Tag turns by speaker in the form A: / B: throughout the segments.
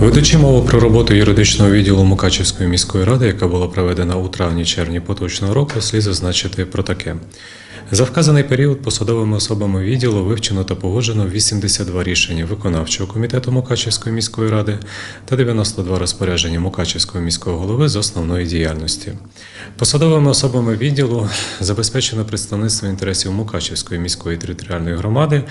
A: Ведучи мову про роботу юридичного відділу Мукачівської міської ради, яка була проведена у травні-червні поточного року, слід зазначити про таке. За вказаний період посадовими особами відділу вивчено та погоджено 82 рішення виконавчого комітету Мукачівської міської ради та 92 розпорядження Мукачівського міського голови з основної діяльності. Посадовими особами відділу забезпечено представництво інтересів Мукачівської міської територіальної громади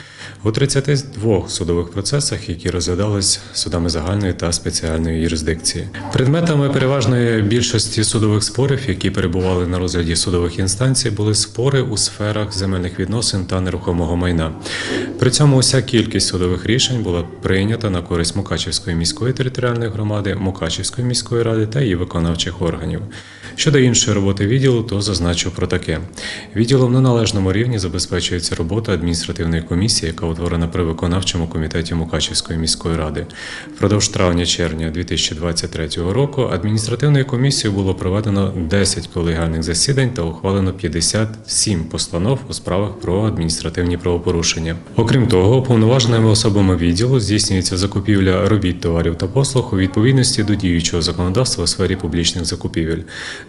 A: у 32 судових процесах, які розглядались судами загальної та спеціальної юрисдикції. Предметами переважної більшості судових спорів, які перебували на розгляді судових інстанцій, були спори у сферах земельних відносин та нерухомого майна. При цьому уся кількість судових рішень була прийнята на користь Мукачівської міської територіальної громади, Мукачівської міської ради та її виконавчих органів. Щодо іншої роботи відділу, то зазначу про таке: відділом на належному рівні забезпечується робота адміністративної комісії, яка утворена при виконавчому комітеті Мукачівської міської ради. Впродовж травня-червня 2023 року адміністративною комісією було проведено 10 колегіальних засідань та ухвалено 57 постанов у справах про адміністративні правопорушення. Окрім того, уповноваженими особами відділу здійснюється закупівля робіт, товарів та послуг у відповідності до діючого законодавства у сфері публічних закупівель.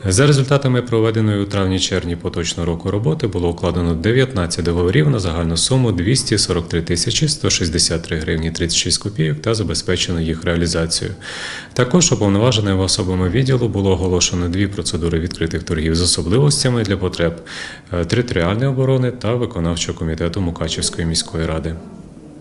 A: За результатами проведеної у травні-червні поточного року роботи було укладено 19 договорів на загальну суму 243 тисячі 163 гривні 36 копійок та забезпечено їх реалізацію. Також уповноваженими особами відділу було оголошено дві процедури відкритих торгів з особливостями для потреб е, територіальної оборони та виконавчого комітету Мукачівської міської ради.